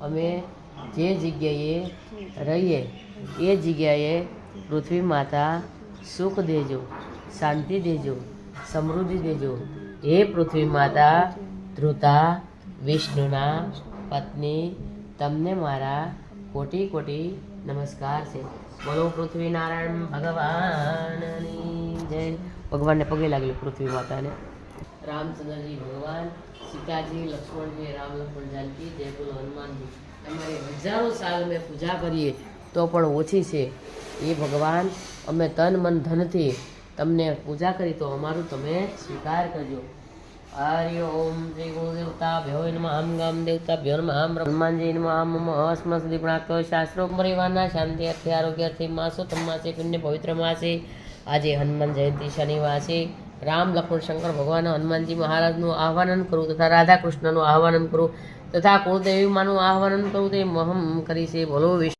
અમે જે જગ્યાએ રહીએ, એ જગ્યાએ પૃથ્વી માતા સુખ દેજો, શાંતિ દેજો, સમૃદ્ધિ દેજો. હે પૃથ્વી માતા, ધ્રુતા, વિષ્ણુના પત્ની, તમને મારા કોટી કોટી નમસ્કાર છે. બોલો પૃથ્વીનારાયણ ભગવાનની જય. ભગવાનને પગે લાગેલું પૃથ્વી માતાને. રામચંદ્રજી ભગવાન, સીતાજી, લક્ષ્મણજી રામ લક્ષ્મણ જાનકી, જય હનુમાનજી. અમારી હજારો સાલ અમે પૂજા કરીએ, તો પણ ઓછી છે. એ ભગવાન, અમે તન મન ધનથી તમને પૂજા કરી, તો અમારું તમે સ્વીકાર કરજો. હરિ ઓમ શ્રી ગુરુદેવતા ભ્યો નમઃ. આમ ગામ દેવતા ભ્યો નમઃ. આમ હનુમાનજી નમઃ. આમ મમ અસ્મ સુધી પ્રાપ્ત શાસ્ત્રો પરિવારના શાંતિ, અર્થે, આરોગ્ય, અર્થે, માસો તમ્માસે પુણ્ય, પવિત્ર માસે. આજે હનુમાન જયંતિ શનિવાર. છે રામ લક્ષ્મણ શંકર ભગવાન હનુમાનજી મહારાજનું આહ્વાનન કરું તથા રાધા કૃષ્ણનું આહ્વાન કરું તથા કુળદેવી માનું આહ્વાન કરું તે મહમ કરી છે. ભલો વિષ્ણુ.